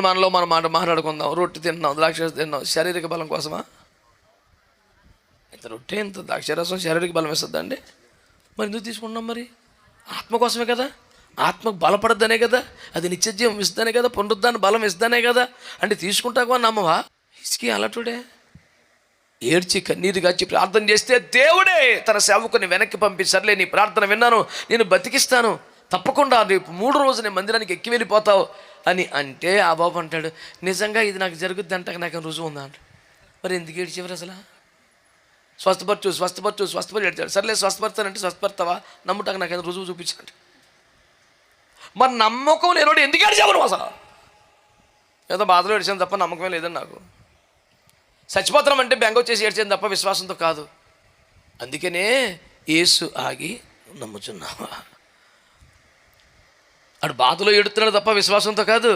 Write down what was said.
మనలో మనం మాట మాట్లాడుకుందాం. రొట్టె తిన్నాం ద్రాక్ష తిన్నాం శారీరక బలం కోసమా? ఇంత రొట్టె ఇంత ద్రాక్షరసం శారీరక బలం ఇస్తుందండి మరి ఎందుకు తీసుకుంటున్నాం మరి? ఆత్మ కోసమే కదా. ఆత్మకు బలపడద్దనే కదా. అది నిత్యజీవం ఇస్తానే కదా పునరుద్ధాన్ని బలం ఇస్తుందనే కదా. అంటే తీసుకుంటావా నమ్మవా? ఇసుకి అలటుడే. ఏడ్చి కన్నీరు గాచి ప్రార్థన చేస్తే దేవుడే తన సేవకుని వెనక్కి పంపించర్లే నీ ప్రార్థన విన్నాను నేను బతికిస్తాను. తప్పకుండా రేపు మూడు రోజులు నేను మందిరానికి ఎక్కి వెళ్ళిపోతావు అని అంటే ఆ బాబు అంటాడు నిజంగా ఇది నాకు జరుగుద్ది అంటే నాకు రుజువు ఉందా? అంట మరి ఎందుకు ఏడ్చేవారు అసలు? స్వస్థపరచు స్వస్థపరచు స్వస్థపరి ఏడ్చాడు సర్లే స్వస్థపరచానంటే స్వస్థపడతావా నమ్ముటాక నాకు ఏదో రుజువు చూపించండి మరి నమ్మకం లేనోడు ఎందుకు ఏడ్చావు నువ్వు అసలు? ఏదో బాధలో ఏడ్చాను తప్ప నమ్మకమే లేదని నాకు. చచ్చిపోతాం అంటే బెంగ వచ్చేసి ఏడ్చేది తప్ప విశ్వాసంతో కాదు. అందుకనే యేసు ఆగి నమ్ముచున్నావా? అటు బాధలో ఎడుతున్నాడు తప్ప విశ్వాసంతో కాదు.